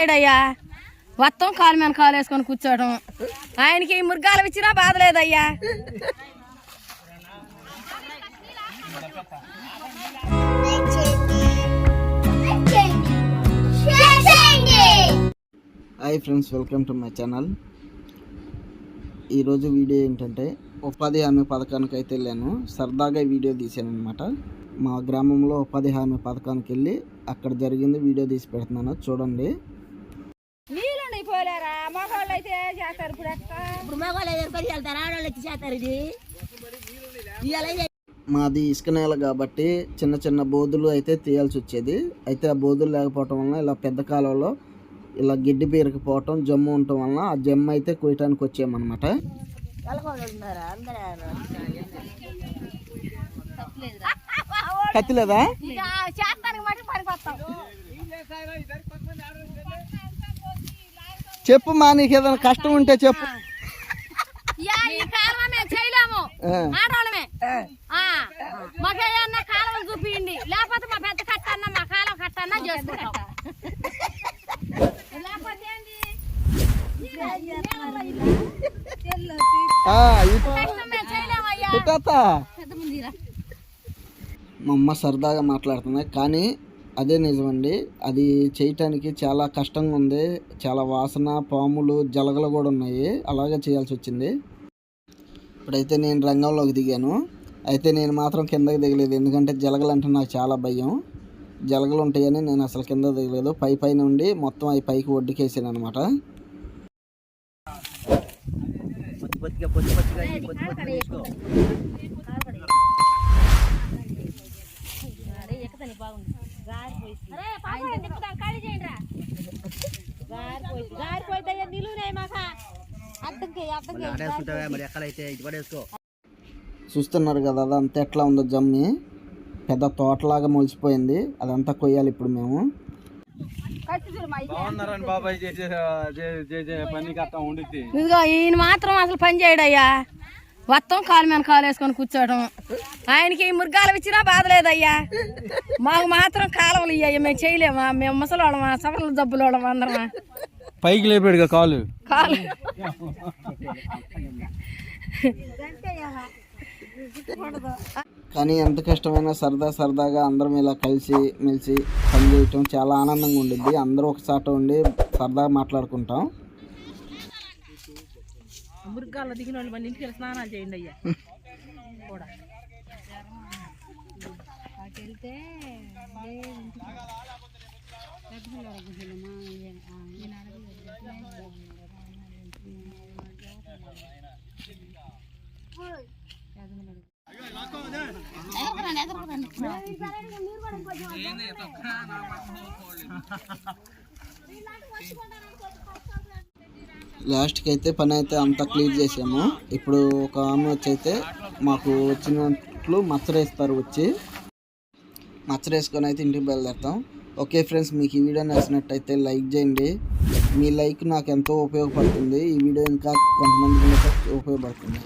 ఏడయ్యా? మొత్తం కాలు మీద కాలు వేసుకొని కూర్చోవడం ఆయనకి ఈ మురుగాలు ఇచ్చినా బాధ లేదయ్యా. Hi friends welcome to my channel ఈరోజు వీడియో ఏంటంటే ఉపాధి హామీ పథకానికి అయితే వెళ్ళాను. సరదాగా వీడియో తీశాను అనమాట మా గ్రామంలో ఉపాధి హామీ పథకానికి వెళ్ళి అక్కడ జరిగింది. వీడియో తీసి పెడుతున్నాను. చూడండి. నీళ్ళు పోలేరా? మగవాళ్ళు అయితే చేస్తారు ఇప్పుడు ఇప్పుడు మగవాళ్ళు ఐదు రూపాయలు వెళ్తారు ఆడవాళ్ళు వచ్చి చేస్తారు ఇది. ఇవాళ మాది ఇసుక నేల కాబట్టి చిన్న చిన్న బోధులు అయితే తీయాల్సి వచ్చేది. అయితే ఆ బోధులు లేకపోవటం వలన ఇలా పెద్ద కాలంలో ఇలా గిడ్డి పేరుకుపోవటం జమ్ము ఉండటం వలన ఆ జమ్ము అయితే కొయ్యటానికి వచ్చామన్నమాట. అందరూ మటుకు పనికొస్తాం. చెప్పు మా నీకు ఏదైనా కష్టం ఉంటే చెప్పు. చూపియండి. లేకపోతే మా పెద్ద కట్టన్న మా కట్టన్న చేసుకుంటాం. లేకపోతే మా అమ్మ సరదాగా మాట్లాడుతుంది. కానీ అదే నిజమండి. అది చేయటానికి చాలా కష్టంగా ఉంది. చాలా వాసన పాములు జలగలు కూడా ఉన్నాయి. అలాగే చేయాల్సి వచ్చింది. ఇప్పుడైతే నేను రంగంలోకి దిగాను. అయితే నేను మాత్రం కిందకి దిగలేదు. ఎందుకంటే జలగలు అంటే నాకు చాలా భయం. జలగలు ఉంటాయని నేను అసలు కింద దిగలేదు. పై పైన ఉండి మొత్తం అవి పైకి ఒడ్డుకేసాను అనమాట అరే, చూస్తున్నారు కదా అదంతా ఎట్లా ఉందో జమ్మి. పెద్ద తోటలాగా మొలిచిపోయింది. అదంతా కొయ్యాలి ఇప్పుడు మేము. ఇదిగో ఈయన మాత్రం అసలు పని చేయడయ్యా. మొత్తం కాలు మీద కాలు వేసుకొని కూర్చోవడం ఆయనకి ఈ మురుగాలు ఇచ్చినా బాధ లేదయ్యా. మాకు మాత్రం కాలువలు ఇయ్యాయి మేము చేయలేమా? మేము ముసలోళ్ళమా? సఫల జబ్బులోళ్ళమా అందరమా? పైకి లేపాడుగా కాలు. కాలు. కానీ ఎంత కష్టమైనా సరదా సరదాగా అందరం ఇలా కలిసి మెలిసి పని చేయటం చాలా ఆనందంగా ఉండిద్ది. అందరూ ఒకసాట ఉండి సరదాగా మాట్లాడుకుంటాం. మురికాల్లో దిగిన వాళ్ళు మళ్ళీ ఇంటికి వెళ్ళి స్నానాలు చేయండి అయ్యా. లాస్ట్కి అయితే పని అయితే అంతా క్లియర్ చేసాము. ఇప్పుడు ఒక ఆమె వచ్చి అయితే మాకు వచ్చినట్లు మచ్చరేస్తారు వచ్చి. మచ్చరేసుకొని అయితే ఇంటికి బయలుదేరుతాం. ఓకే ఫ్రెండ్స్ మీకు ఈ వీడియో నచ్చినట్టయితే లైక్ చేయండి. మీ లైక్ నాకు ఎంతో ఉపయోగపడుతుంది. ఈ వీడియో ఇంకా కొంతమందికి ఉపయోగపడుతుంది.